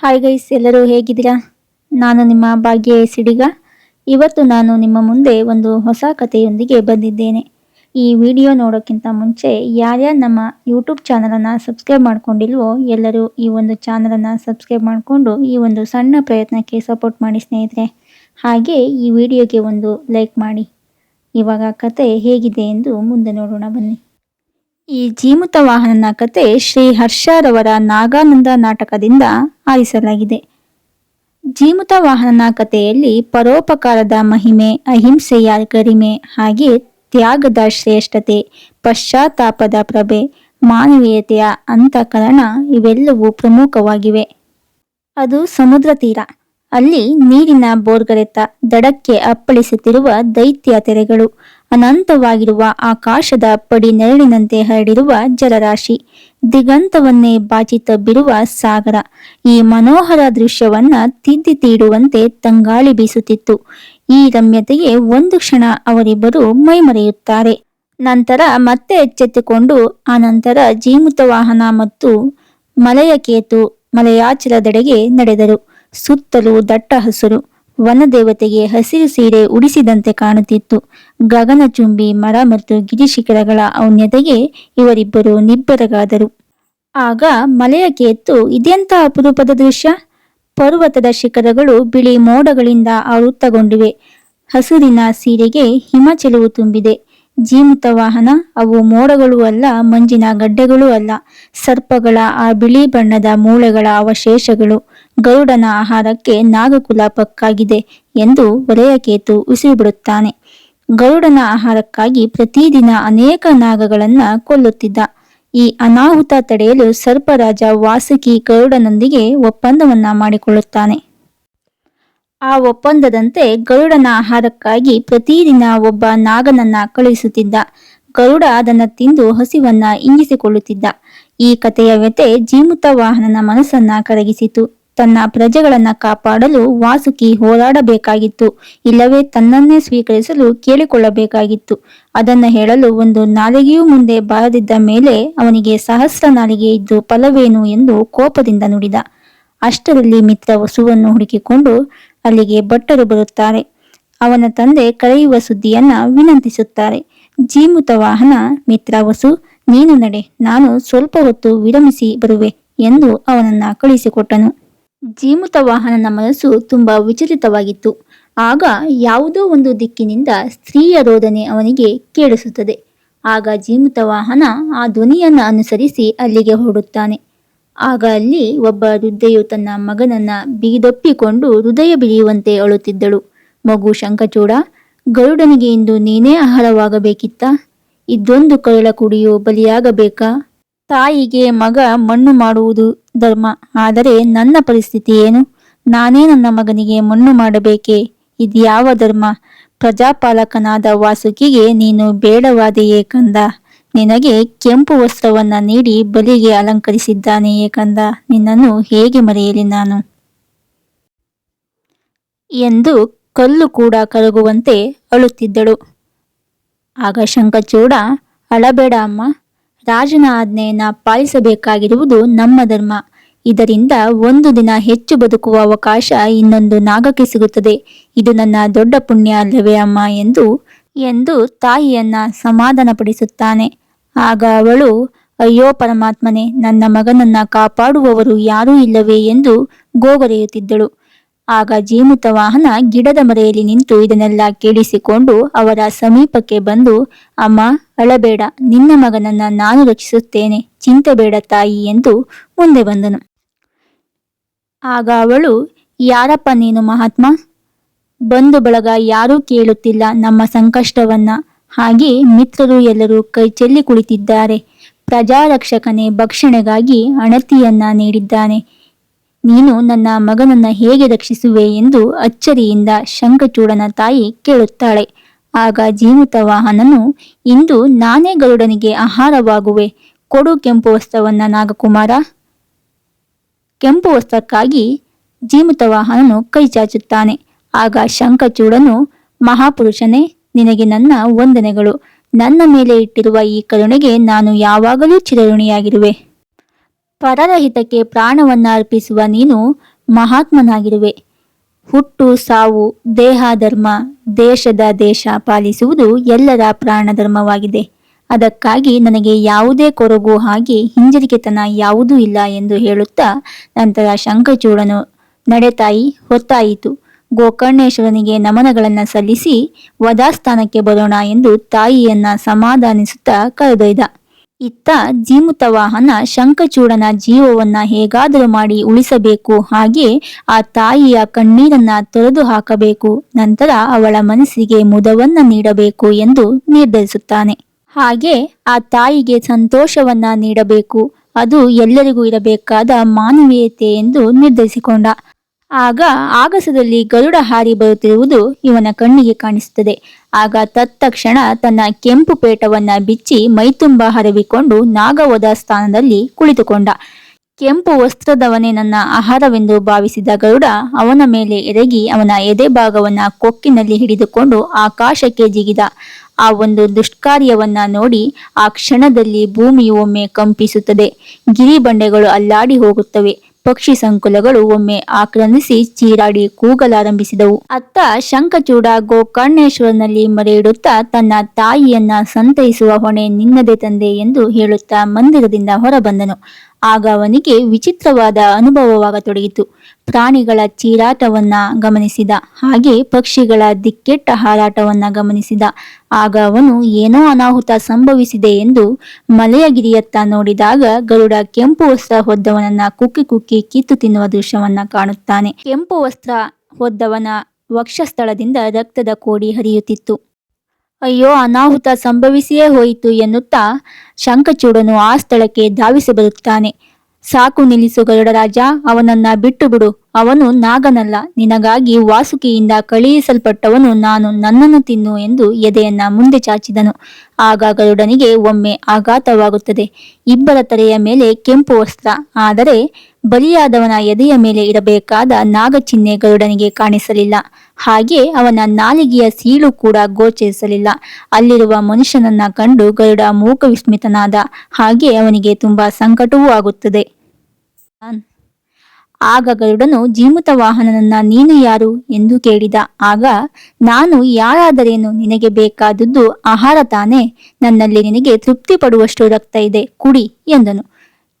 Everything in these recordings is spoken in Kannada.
ಹಾಯ್ ಗೈಸ್ ಎಲ್ಲರೂ ಹೇಗಿದ್ದೀರಾ? ನಾನು ನಿಮ್ಮ ಭಾಗ್ಯ ಸಿಡಿಗ. ಇವತ್ತು ನಾನು ನಿಮ್ಮ ಮುಂದೆ ಒಂದು ಹೊಸ ಕಥೆಯೊಂದಿಗೆ ಬಂದಿದ್ದೇನೆ. ಈ ವಿಡಿಯೋ ನೋಡೋಕ್ಕಿಂತ ಮುಂಚೆ ಯಾರ್ಯಾರು ನಮ್ಮ ಯೂಟ್ಯೂಬ್ ಚಾನಲನ್ನು ಸಬ್ಸ್ಕ್ರೈಬ್ ಮಾಡ್ಕೊಂಡಿಲ್ವೋ ಎಲ್ಲರೂ ಈ ಒಂದು ಚಾನಲನ್ನು ಸಬ್ಸ್ಕ್ರೈಬ್ ಮಾಡಿಕೊಂಡು ಈ ಒಂದು ಸಣ್ಣ ಪ್ರಯತ್ನಕ್ಕೆ ಸಪೋರ್ಟ್ ಮಾಡಿ ಸ್ನೇಹಿತರೆ. ಹಾಗೆ ಈ ವಿಡಿಯೋಗೆ ಒಂದು ಲೈಕ್ ಮಾಡಿ. ಇವಾಗ ಕತೆ ಹೇಗಿದೆ ಎಂದು ಮುಂದೆ ನೋಡೋಣ ಬನ್ನಿ. ಈ ಜೀಮುತ ವಾಹನನ ಕತೆ ಶ್ರೀ ಹರ್ಷರವರ ನಾಗಾನಂದ ನಾಟಕದಿಂದ ಆರಿಸಲಾಗಿದೆ. ಜೀಮುತ ವಾಹನನ ಕಥೆಯಲ್ಲಿ ಪರೋಪಕಾರದ ಮಹಿಮೆ, ಅಹಿಂಸೆಯ ಗರಿಮೆ ಹಾಗೆ ತ್ಯಾಗದ ಶ್ರೇಷ್ಠತೆ, ಪಶ್ಚಾತ್ತಾಪದ ಪ್ರಭೆ, ಮಾನವೀಯತೆಯ ಅಂತಃಕರಣ ಇವೆಲ್ಲವೂ ಪ್ರಮುಖವಾಗಿವೆ. ಅದು ಸಮುದ್ರ ತೀರ. ಅಲ್ಲಿ ನೀರಿನ ಬೋರ್ಗರೆತ ದಡಕ್ಕೆ ಅಪ್ಪಳಿಸುತ್ತಿರುವ ದೈತ್ಯ ತೆರೆಗಳು ಅನಂತವಾಗಿರುವ ಆಕಾಶದ ಪಡಿ ನೆರಳಿನಂತೆ ಹರಡಿರುವ ಜಲರಾಶಿ, ದಿಗಂತವನ್ನೇ ಬಾಚಿ ತಬ್ಬಿರುವ ಸಾಗರ. ಈ ಮನೋಹರ ದೃಶ್ಯವನ್ನ ತಿದ್ದಿ ತೀಡುವಂತೆ ತಂಗಾಳಿ ಬೀಸುತ್ತಿತ್ತು. ಈ ರಮ್ಯತೆಗೆ ಒಂದು ಕ್ಷಣ ಅವರಿಬ್ಬರು ಮೈಮರೆಯುತ್ತಾರೆ. ನಂತರ ಮತ್ತೆ ಎಚ್ಚೆತ್ತುಕೊಂಡು ಆನಂತರ ಜೀಮುತ ವಾಹನ ಮತ್ತು ಮಲೆಯ ಕೇತು ಮಲಯಾಚಲದೆಡೆಗೆ ನಡೆದರು. ಸುತ್ತಲೂ ದಟ್ಟ ಹಸುರು. ವನದೇವತೆಗೆ ಹಸಿರು ಸೀರೆ ಉಡಿಸಿದಂತೆ ಕಾಣುತ್ತಿತ್ತು. ಗಗನಚುಂಬಿ ಮರ ಮತ್ತು ಗಿರಿಶಿಖರಗಳ ಔನ್ಯತೆಗೆ ಇವರಿಬ್ಬರು ನಿಬ್ಬರಗಾದರು. ಆಗ ಮಲೆಯ ಕೇತ್ತು ಇದೆಂಥ ಅಪರೂಪದ ದೃಶ್ಯ? ಪರ್ವತದ ಶಿಖರಗಳು ಬಿಳಿ ಮೋಡಗಳಿಂದ ಆವೃತ್ತಗೊಂಡಿವೆ. ಹಸುರಿನ ಸೀರೆಗೆ ಹಿಮ ಚೆಲುವು ತುಂಬಿದೆ. ಜೀಮುತ ವಾಹನ, ಅವು ಮೋಡಗಳೂ ಅಲ್ಲ, ಮಂಜಿನ ಗಡ್ಡೆಗಳೂ ಅಲ್ಲ. ಸರ್ಪಗಳ ಆ ಬಿಳಿ ಬಣ್ಣದ ಮೂಳೆಗಳ ಅವಶೇಷಗಳು. ಗರುಡನ ಆಹಾರಕ್ಕೆ ನಾಗಕುಲ ಪಕ್ಕಾಗಿದೆ ಎಂದು ವಲಯಕೇತು ಉಸಿರುಬಿಡುತ್ತಾನೆ. ಗರುಡನ ಆಹಾರಕ್ಕಾಗಿ ಪ್ರತಿದಿನ ಅನೇಕ ನಾಗಗಳನ್ನ ಕೊಲ್ಲುತ್ತಿದ್ದ. ಈ ಅನಾಹುತ ತಡೆಯಲು ಸರ್ಪರಾಜ ವಾಸುಕಿ ಗರುಡನೊಂದಿಗೆ ಒಪ್ಪಂದವನ್ನ ಮಾಡಿಕೊಳ್ಳುತ್ತಾನೆ. ಆ ಒಪ್ಪಂದದಂತೆ ಗರುಡನ ಆಹಾರಕ್ಕಾಗಿ ಪ್ರತಿದಿನ ಒಬ್ಬ ನಾಗನನ್ನ ಕಳುಹಿಸುತ್ತಿದ್ದ. ಗರುಡ ಅದನ್ನ ತಿಂದು ಹಸಿವನ್ನ ಇಂಗಿಸಿಕೊಳ್ಳುತ್ತಿದ್ದ. ಈ ಕಥೆಯ ವ್ಯತೆ ಜೀಮುತ ವಾಹನನ ಮನಸ್ಸನ್ನ ಕರಗಿಸಿತು. ತನ್ನ ಪ್ರಜೆಗಳನ್ನ ಕಾಪಾಡಲು ವಾಸುಕಿ ಹೋರಾಡಬೇಕಾಗಿತ್ತು. ಇಲ್ಲವೇ ತನ್ನನ್ನೇ ಸ್ವೀಕರಿಸಲು ಕೇಳಿಕೊಳ್ಳಬೇಕಾಗಿತ್ತು. ಅದನ್ನ ಹೇಳಲು ಒಂದು ನಾಲಿಗೆಯೂ ಮುಂದೆ ಬಾರದಿದ್ದ ಮೇಲೆ ಅವನಿಗೆ ಸಹಸ್ರ ನಾಲಿಗೆ ಇದ್ದು ಫಲವೇನು ಎಂದು ಕೋಪದಿಂದ ನುಡಿದ. ಅಷ್ಟರಲ್ಲಿ ಮಿತ್ರ ವಸುವನ್ನು ಹುಡುಕಿಕೊಂಡು ಅಲ್ಲಿಗೆ ಭಟ್ಟರು ಬರುತ್ತಾರೆ. ಅವನ ತಂದೆ ಕರೆಯುವ ಸುದ್ದಿಯನ್ನ ವಿನಂತಿಸುತ್ತಾರೆ. ಜೀಮುತ ವಾಹನ, ಮಿತ್ರ ವಸು, ನೀನು ನಡೆ, ನಾನು ಸ್ವಲ್ಪ ಹೊತ್ತು ವಿರಮಿಸಿ ಬರುವೆ ಎಂದು ಅವನನ್ನ ಕಳುಹಿಸಿಕೊಟ್ಟನು. ಜೀಮುತ ವಾಹನನ ಮನಸ್ಸು ತುಂಬ ವಿಚಲಿತವಾಗಿತ್ತು. ಆಗ ಯಾವುದೋ ಒಂದು ದಿಕ್ಕಿನಿಂದ ಸ್ತ್ರೀಯ ರೋದನೆ ಅವನಿಗೆ ಕೇಳಿಸುತ್ತದೆ. ಆಗ ಜೀಮುತ ವಾಹನ ಆ ಧ್ವನಿಯನ್ನು ಅನುಸರಿಸಿ ಅಲ್ಲಿಗೆ ಹೊರಡುತ್ತಾನೆ. ಆಗ ಅಲ್ಲಿ ಒಬ್ಬ ವೃದ್ಧೆಯು ತನ್ನ ಮಗನನ್ನ ಬೀದೊಪ್ಪಿಕೊಂಡು ಹೃದಯ ಬಿರಿಯುವಂತೆ ಅಳುತ್ತಿದ್ದಳು. ಮಗು ಶಂಕಚೂಡ ಗರುಡನಿಗೆ ಇಂದು ನೀನೇ ಆಹಾರವಾಗಬೇಕಿತ್ತ? ಇದೊಂದು ಕರುಳ ಕುಡಿಯು ಬಲಿಯಾಗಬೇಕಾ? ತಾಯಿಗೆ ಮಗ ಮಣ್ಣು ಮಾಡುವುದು ಧರ್ಮ. ಆದರೆ ನನ್ನ ಪರಿಸ್ಥಿತಿ ಏನು? ನಾನೇ ನನ್ನ ಮಗನಿಗೆ ಮಣ್ಣು ಮಾಡಬೇಕೆ? ಇದ್ಯಾವ ಧರ್ಮ? ಪ್ರಜಾಪಾಲಕನಾದ ವಾಸುಕಿಗೆ ನೀನು ಬೇಡವಾದೆಯೇ ಕಂದ? ನಿನಗೆ ಕೆಂಪು ವಸ್ತ್ರವನ್ನ ನೀಡಿ ಬಲಿಗೆ ಅಲಂಕರಿಸಿದ್ದಾನೆಯೇ ಕಂದ? ನಿನ್ನನ್ನು ಹೇಗೆ ಮರೆಯಲಿ ನಾನು? ಎಂದು ಕಲ್ಲು ಕೂಡ ಕರಗುವಂತೆ ಅಳುತ್ತಿದ್ದಳು. ಆಗ ಶಂಖಚೂಡ ಅಳಬೇಡ ಅಮ್ಮ ರಾಜನ ಆಜ್ಞೆಯನ್ನು ಪಾಲಿಸಬೇಕಾಗಿರುವುದು ನಮ್ಮ ಧರ್ಮ. ಇದರಿಂದ ಒಂದು ದಿನ ಹೆಚ್ಚು ಬದುಕುವ ಅವಕಾಶ ಇನ್ನೊಂದು ನಾಗಕ್ಕೆ ಸಿಗುತ್ತದೆ. ಇದು ನನ್ನ ದೊಡ್ಡ ಪುಣ್ಯ ಅಲ್ಲವೇ ಅಮ್ಮ ಎಂದು ಎಂದು ತಾಯಿಯನ್ನ ಸಮಾಧಾನಪಡಿಸುತ್ತಾನೆ. ಆಗ ಅವಳು, ಅಯ್ಯೋ ಪರಮಾತ್ಮನೇ, ನನ್ನ ಮಗನನ್ನ ಕಾಪಾಡುವವರು ಯಾರೂ ಇಲ್ಲವೇ ಎಂದು ಗೋಗರೆಯುತ್ತಿದ್ದಳು. ಆಗ ಜೀಮುತ ವಾಹನ ಗಿಡದ ಮರೆಯಲ್ಲಿ ನಿಂತು ಇದನ್ನೆಲ್ಲ ಕೇಳಿಸಿಕೊಂಡು ಅವರ ಸಮೀಪಕ್ಕೆ ಬಂದು, ಅಮ್ಮ, ಅಳಬೇಡ, ನಿನ್ನ ಮಗನನ್ನ ನಾನು ರಕ್ಷಿಸುತ್ತೇನೆ, ಚಿಂತೆ ಬೇಡ ತಾಯಿ, ಎಂದು ಮುಂದೆ ಬಂದನು. ಆಗ ಅವಳು, ಯಾರಪ್ಪ ನೀನು ಮಹಾತ್ಮ? ಬಂಧು ಬಳಗ ಯಾರೂ ಕೇಳುತ್ತಿಲ್ಲ ನಮ್ಮ ಸಂಕಷ್ಟವನ್ನ. ಹಾಗೆ ಮಿತ್ರರು ಎಲ್ಲರೂ ಕೈ ಚೆಲ್ಲಿ ಕುಳಿತಿದ್ದಾರೆ. ಪ್ರಜಾರಕ್ಷಕನೇ ಭಕ್ಷಣೆಗಾಗಿ ಅಣತಿಯನ್ನ ನೀಡಿದ್ದಾನೆ. ನೀನು ನನ್ನ ಮಗನನ್ನ ಹೇಗೆ ರಕ್ಷಿಸುವೆ ಎಂದು ಅಚ್ಚರಿಯಿಂದ ಶಂಖಚೂಡನ ತಾಯಿ ಕೇಳುತ್ತಾಳೆ. ಆಗ ಜೀವಿತ ವಾಹನನು, ಇಂದು ನಾನೇ ಗರುಡನಿಗೆ ಆಹಾರವಾಗುವೆ. ಕೊಡು ಕೆಂಪು ವಸ್ತ್ರವನ್ನ ನಾಗಕುಮಾರ. ಕೆಂಪು ವಸ್ತ್ರಕ್ಕಾಗಿ ಜೀಮುತ ವಾಹನನು ಕೈ ಚಾಚುತ್ತಾನೆ. ಆಗ ಶಂಖಚೂಡನು, ಮಹಾಪುರುಷನೇ, ನಿನಗೆ ನನ್ನ ವಂದನೆಗಳು. ನನ್ನ ಮೇಲೆ ಇಟ್ಟಿರುವ ಈ ಕರುಣೆಗೆ ನಾನು ಯಾವಾಗಲೂ ಚಿರಋಣಿಯಾಗಿರುವೆ. ಪರರ ಹಿತಕ್ಕೆ ಪ್ರಾಣವನ್ನ ಅರ್ಪಿಸುವ ನೀನು ಮಹಾತ್ಮನಾಗಿರುವೆ. ಹುಟ್ಟು, ಸಾವು, ದೇಹ, ಧರ್ಮ, ದೇಶದ ದೇಶ ಪಾಲಿಸುವುದು ಎಲ್ಲರ ಪ್ರಾಣ ಧರ್ಮವಾಗಿದೆ ಅದಕ್ಕಾಗಿ ನನಗೆ ಯಾವುದೇ ಕೊರಗು ಹಾಗೆ ಹಿಂಜರಿಕೆತನ ಯಾವುದೂ ಇಲ್ಲ ಎಂದು ಹೇಳುತ್ತಾ ನಂತರ ಶಂಖಚೂಡನು ನಡೆತಾಯಿ ಹೊತ್ತಾಯಿತು. ಗೋಕರ್ಣೇಶ್ವರನಿಗೆ ನಮನಗಳನ್ನು ಸಲ್ಲಿಸಿ ವಧಾಸ್ಥಾನಕ್ಕೆ ಬರೋಣ ಎಂದು ತಾಯಿಯನ್ನ ಸಮಾಧಾನಿಸುತ್ತಾ ಕರೆದೊಯ್ದ. ಇತ್ತ ಜೀಮುತ ವಾಹನ ಶಂಖಚೂಡನ ಜೀವವನ್ನ ಹೇಗಾದರೂ ಮಾಡಿ ಉಳಿಸಬೇಕು. ಹಾಗೆ ಆ ತಾಯಿಯ ಕಣ್ಣೀರನ್ನ ತೊರೆದು ಹಾಕಬೇಕು. ನಂತರ ಅವಳ ಮನಸ್ಸಿಗೆ ಮುದವನ್ನ ನೀಡಬೇಕು ಎಂದು ನಿರ್ಧರಿಸುತ್ತಾನೆ. ಹಾಗೆ ಆ ತಾಯಿಗೆ ಸಂತೋಷವನ್ನ ನೀಡಬೇಕು. ಅದು ಎಲ್ಲರಿಗೂ ಇರಬೇಕಾದ ಮಾನವೀಯತೆ ಎಂದು ನಿರ್ಧರಿಸಿಕೊಂಡ. ಆಗ ಆಗಸದಲ್ಲಿ ಗರುಡ ಹಾರಿ ಬರುತ್ತಿರುವುದು ಇವನ ಕಣ್ಣಿಗೆ ಕಾಣಿಸುತ್ತದೆ. ಆಗ ತತ್ತಕ್ಷಣ ತನ್ನ ಕೆಂಪು ಪೇಟವನ್ನ ಬಿಚ್ಚಿ ಮೈತುಂಬ ಹರವಿಕೊಂಡು ನಾಗವದ ಸ್ಥಾನದಲ್ಲಿ ಕುಳಿತುಕೊಂಡ. ಕೆಂಪು ವಸ್ತ್ರದವನೇ ನನ್ನ ಆಹಾರವೆಂದು ಭಾವಿಸಿದ ಗರುಡ ಅವನ ಮೇಲೆ ಎರಗಿ ಅವನ ಎದೆ ಭಾಗವನ್ನ ಕೊಕ್ಕಿನಲ್ಲಿ ಹಿಡಿದುಕೊಂಡು ಆಕಾಶಕ್ಕೆ ಜಿಗಿದ. ಆ ಒಂದು ದುಷ್ಕಾರ್ಯವನ್ನ ನೋಡಿ ಆ ಕ್ಷಣದಲ್ಲಿ ಭೂಮಿಯು ಒಮ್ಮೆ ಕಂಪಿಸುತ್ತದೆ. ಗಿರಿಬಂಡೆಗಳು ಅಲ್ಲಾಡಿ ಹೋಗುತ್ತವೆ. ಪಕ್ಷಿ ಸಂಕುಲಗಳು ಒಮ್ಮೆ ಆಕ್ರಮಿಸಿ ಚೀರಾಡಿ ಕೂಗಲಾರಂಭಿಸಿದವು. ಅತ್ತ ಶಂಖಚೂಡ ಗೋಕರ್ಣೇಶ್ವರನಲ್ಲಿ ಮರೆಯಿಡುತ್ತಾ ತನ್ನ ತಾಯಿಯನ್ನ ಸಂತೈಸುವ ಹೊಣೆ ನಿನ್ನದೇ ತಂದೆ ಎಂದು ಹೇಳುತ್ತಾ ಮಂದಿರದಿಂದ ಹೊರಬಂದನು. ಆಗ ಅವನಿಗೆ ವಿಚಿತ್ರವಾದ ಅನುಭವವಾಗತೊಡಗಿತು. ಪ್ರಾಣಿಗಳ ಚೀರಾಟವನ್ನ ಗಮನಿಸಿದ. ಹಾಗೆ ಪಕ್ಷಿಗಳ ದಿಕ್ಕೆಟ್ಟ ಹಾರಾಟವನ್ನ ಗಮನಿಸಿದ. ಆಗ ಅವನು ಏನೋ ಅನಾಹುತ ಸಂಭವಿಸಿದೆ ಎಂದು ಮಲೆಯಗಿರಿಯತ್ತ ನೋಡಿದಾಗ ಗರುಡ ಕೆಂಪು ವಸ್ತ್ರ ಹೊದ್ದವನನ್ನ ಕುಕ್ಕಿ ಕುಕ್ಕಿ ಕಿತ್ತು ತಿನ್ನುವ ದೃಶ್ಯವನ್ನ ಕಾಣುತ್ತಾನೆ. ಕೆಂಪು ವಸ್ತ್ರ ಹೊದ್ದವನ ವಕ್ಷಸ್ಥಳದಿಂದ ರಕ್ತದ ಕೋಡಿ ಹರಿಯುತ್ತಿತ್ತು. ಅಯ್ಯೋ, ಅನಾಹುತ ಸಂಭವಿಸಿಯೇ ಹೋಯಿತು ಎನ್ನುತ್ತಾ ಶಂಖಚೂಡನು ಆ ಸ್ಥಳಕ್ಕೆ ಧಾವಿಸಿ ಬರುತ್ತಾನೆ. ಸಾಕು ನಿಲ್ಲಿಸು ಗರುಡರಾಜ, ಅವನನ್ನ ಬಿಟ್ಟು ಬಿಡು. ಅವನು ನಾಗನಲ್ಲ, ನಿನಗಾಗಿ ವಾಸುಕಿಯಿಂದ ಕಳುಹಿಸಲ್ಪಟ್ಟವನು ನಾನು ನನ್ನನ್ನು ತಿನ್ನು ಎಂದು ಎದೆಯನ್ನ ಮುಂದೆ ಚಾಚಿದನು. ಆಗ ಗರುಡನಿಗೆ ಒಮ್ಮೆ ಆಘಾತವಾಗುತ್ತದೆ. ಇಬ್ಬರ ತಲೆಯ ಮೇಲೆ ಕೆಂಪು ವಸ್ತ್ರ, ಆದರೆ ಬಲಿಯಾದವನ ಎದೆಯ ಮೇಲೆ ಇರಬೇಕಾದ ನಾಗಚಿಹ್ನೆ ಗರುಡನಿಗೆ ಕಾಣಿಸಲಿಲ್ಲ. ಹಾಗೆ ಅವನ ನಾಲಿಗೆಯ ಸೀಳು ಕೂಡ ಗೋಚರಿಸಲಿಲ್ಲ. ಅಲ್ಲಿರುವ ಮನುಷ್ಯನನ್ನ ಕಂಡು ಗರುಡ ಮೂಕ ವಿಸ್ಮಿತನಾದ ಹಾಗೆ ಅವನಿಗೆ ತುಂಬಾ ಸಂಕಟವೂ ಆಗುತ್ತದೆ. ಆಗ ಗರುಡನು, ಜೀಮುತ ವಾಹನನನ್ನ ನೀನು ಯಾರು? ಎಂದು ಕೇಳಿದ. ಆಗ, ನಾನು ಯಾರಾದರೇನು ನಿನಗೆ ಬೇಕಾದದ್ದು ಆಹಾರ ತಾನೇ, ನನ್ನಲ್ಲಿ ನಿನಗೆ ತೃಪ್ತಿ ಪಡುವಷ್ಟು ರಕ್ತ ಇದೆ, ಕುಡಿ ಎಂದನು.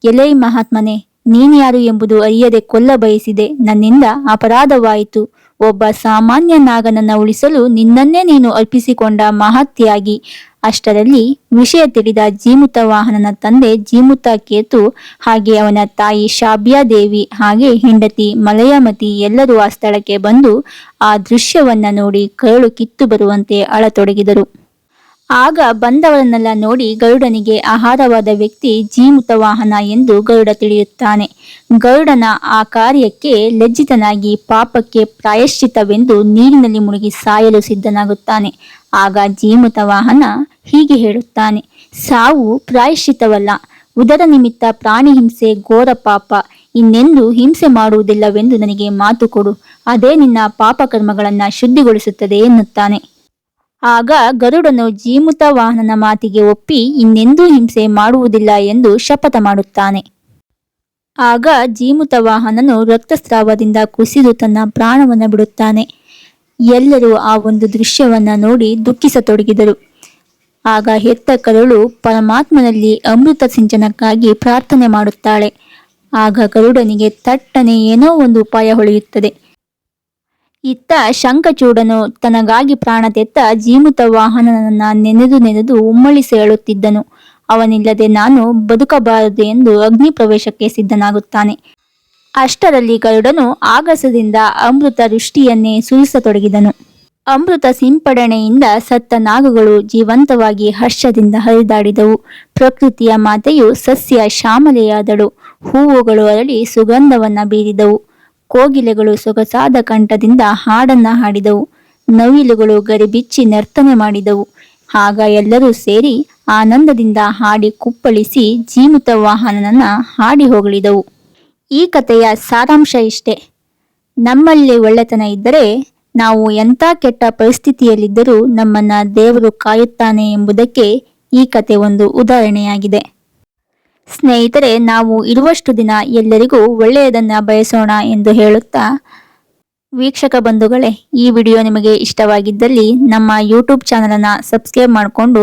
ಎಲೈ ಮಹಾತ್ಮನೆ ನೀನ್ಯಾರು ಎಂಬುದು ಅರಿಯದೆ ಕೊಲ್ಲ ಬಯಸಿದೆ ನನ್ನಿಂದ ಅಪರಾಧವಾಯಿತು. ಒಬ್ಬ ಸಾಮಾನ್ಯ ನಾಗನನ್ನ ಉಳಿಸಲು ನಿನ್ನನ್ನೇ ನೀನು ಅರ್ಪಿಸಿಕೊಂಡ ಮಹತ್ಯಾಗಿ ಅಷ್ಟರಲ್ಲಿ ವಿಷಯ ತಿಳಿದ ಜೀಮುತ ವಾಹನನ ತಂದೆ ಜೀಮುತ ಕೇತು, ಹಾಗೆ ಅವನ ತಾಯಿ ಶಾಬ್ಯಾದೇವಿ ಹಾಗೆ ಹೆಂಡತಿ ಮಲಯಮತಿ ಎಲ್ಲರೂ ಆ ಸ್ಥಳಕ್ಕೆ ಬಂದು ಆ ದೃಶ್ಯವನ್ನ ನೋಡಿ ಕರಳು ಕಿತ್ತು ಬರುವಂತೆ ಅಳತೊಡಗಿದರು. ಆಗ ಬಂದವರನ್ನೆಲ್ಲ ನೋಡಿ ಗರುಡನಿಗೆ ಆಹಾರವಾದ ವ್ಯಕ್ತಿ ಜೀಮುತ ವಾಹನ ಎಂದು ಗರುಡ ತಿಳಿಯುತ್ತಾನೆ. ಗರುಡನ ಆ ಕಾರ್ಯಕ್ಕೆ ಲಜ್ಜಿತನಾಗಿ ಪಾಪಕ್ಕೆ ಪ್ರಾಯಶ್ಚಿತವೆಂದು ನೀರಿನಲ್ಲಿ ಮುಳುಗಿ ಸಾಯಲು ಸಿದ್ಧನಾಗುತ್ತಾನೆ. ಆಗ ಜೀಮುತ ವಾಹನ ಹೀಗೆ ಹೇಳುತ್ತಾನೆ, ಸಾವು ಪ್ರಾಯಶ್ಚಿತವಲ್ಲ ಉದರ ನಿಮಿತ್ತ ಪ್ರಾಣಿ ಹಿಂಸೆ ಘೋರ ಪಾಪ. ಇನ್ನೆಂದು ಹಿಂಸೆ ಮಾಡುವುದಿಲ್ಲವೆಂದು ನನಗೆ ಮಾತು ಕೊಡು. ಅದೇ ನಿನ್ನ ಪಾಪಕರ್ಮಗಳನ್ನು ಶುದ್ಧಿಗೊಳಿಸುತ್ತದೆ ಎನ್ನುತ್ತಾನೆ. ಆಗ ಗರುಡನು ಜೀಮುತ ವಾಹನನ ಮಾತಿಗೆ ಒಪ್ಪಿ, ಇನ್ನೆಂದೂ ಹಿಂಸೆ ಮಾಡುವುದಿಲ್ಲ ಎಂದು ಶಪಥ ಮಾಡುತ್ತಾನೆ. ಆಗ ಜೀಮುತ ವಾಹನನು ರಕ್ತಸ್ರಾವದಿಂದ ಕುಸಿದು ತನ್ನ ಪ್ರಾಣವನ್ನು ಬಿಡುತ್ತಾನೆ. ಎಲ್ಲರೂ ಆ ಒಂದು ದೃಶ್ಯವನ್ನು ನೋಡಿ ದುಃಖಿಸತೊಡಗಿದರು. ಆಗ ಹೆತ್ತ ಕರುಳು ಪರಮಾತ್ಮನಲ್ಲಿ ಅಮೃತ ಸಿಂಚನಕ್ಕಾಗಿ ಪ್ರಾರ್ಥನೆ ಮಾಡುತ್ತಾಳೆ. ಆಗ ಗರುಡನಿಗೆ ತಟ್ಟನೆ ಏನೋ ಒಂದು ಉಪಾಯ ಹೊಳೆಯುತ್ತದೆ. ಇತ್ತ ಶಂಖಚೂಡನು ತನಗಾಗಿ ಪ್ರಾಣ ತೆತ್ತ ಜೀಮುತ ವಾಹನನನ್ನ ನೆನೆದು ನೆನೆದು ಉಮ್ಮಳಿಸಿ ಹೇಳುತ್ತಿದ್ದನು ಅವನಿಲ್ಲದೆ ನಾನು ಬದುಕಬಾರದು ಎಂದು ಅಗ್ನಿ ಪ್ರವೇಶಕ್ಕೆ ಸಿದ್ಧನಾಗುತ್ತಾನೆ. ಅಷ್ಟರಲ್ಲಿ ಗರುಡನು ಆಗಸದಿಂದ ಅಮೃತ ವೃಷ್ಟಿಯನ್ನೇ ಸುರಿಸತೊಡಗಿದನು. ಅಮೃತ ಸಿಂಪಡಣೆಯಿಂದ ಸತ್ತ ನಾಗಗಳು ಜೀವಂತವಾಗಿ ಹರ್ಷದಿಂದ ಹರಿದಾಡಿದವು. ಪ್ರಕೃತಿಯ ಮಾತೆಯು ಸಸ್ಯ, ಶ್ಯಾಮಲೆಯಾದಳು. ಹೂವುಗಳು ಅರಳಿ ಸುಗಂಧವನ್ನ ಬೀರಿದವು. ಕೋಗಿಲೆಗಳು ಸೊಗಸಾದ ಕಂಠದಿಂದ ಹಾಡನ್ನ ಹಾಡಿದವು. ನವಿಲುಗಳು ಗರಿಬಿಚ್ಚಿ ನರ್ತನೆ ಮಾಡಿದವು. ಆಗ ಎಲ್ಲರೂ ಸೇರಿ ಆನಂದದಿಂದ ಹಾಡಿ ಕುಪ್ಪಳಿಸಿ ಜೀವಿತ ವಾಹನನನ್ನ ಹಾಡಿ ಹೊಗಳಿದವು. ಈ ಕಥೆಯ ಸಾರಾಂಶ ಇಷ್ಟೆ. ನಮ್ಮಲ್ಲಿ ಒಳ್ಳೆತನ ಇದ್ದರೆ ನಾವು ಎಂಥ ಕೆಟ್ಟ ಪರಿಸ್ಥಿತಿಯಲ್ಲಿದ್ದರೂ ನಮ್ಮನ್ನ ದೇವರು ಕಾಯುತ್ತಾನೆ ಎಂಬುದಕ್ಕೆ ಈ ಕತೆ ಒಂದು ಉದಾಹರಣೆಯಾಗಿದೆ. ಸ್ನೇಹಿತರೆ, ನಾವು ಇರುವಷ್ಟು ದಿನ ಎಲ್ಲರಿಗೂ ಒಳ್ಳೆಯದನ್ನ ಬಯಸೋಣ ಎಂದು ಹೇಳುತ್ತಾ? ವೀಕ್ಷಕ ಬಂಧುಗಳೇ, ಈ ವಿಡಿಯೋ ನಿಮಗೆ ಇಷ್ಟವಾಗಿದ್ದಲ್ಲಿ ನಮ್ಮ ಯೂಟ್ಯೂಬ್ ಚಾನಲನ್ನು ಸಬ್ಸ್ಕ್ರೈಬ್ ಮಾಡಿಕೊಂಡು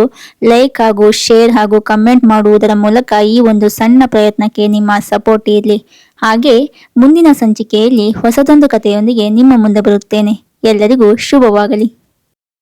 ಲೈಕ್ ಹಾಗೂ ಶೇರ್ ಹಾಗೂ ಕಮೆಂಟ್ ಮಾಡುವುದರ ಮೂಲಕ ಈ ಒಂದು ಸಣ್ಣ ಪ್ರಯತ್ನಕ್ಕೆ ನಿಮ್ಮ ಸಪೋರ್ಟ್ ಇರಲಿ. ಹಾಗೆ ಮುಂದಿನ ಸಂಚಿಕೆಯಲ್ಲಿ ಹೊಸದೊಂದು ಕಥೆಯೊಂದಿಗೆ ನಿಮ್ಮ ಮುಂದೆ ಬರುತ್ತೇನೆ. ಎಲ್ಲರಿಗೂ ಶುಭವಾಗಲಿ.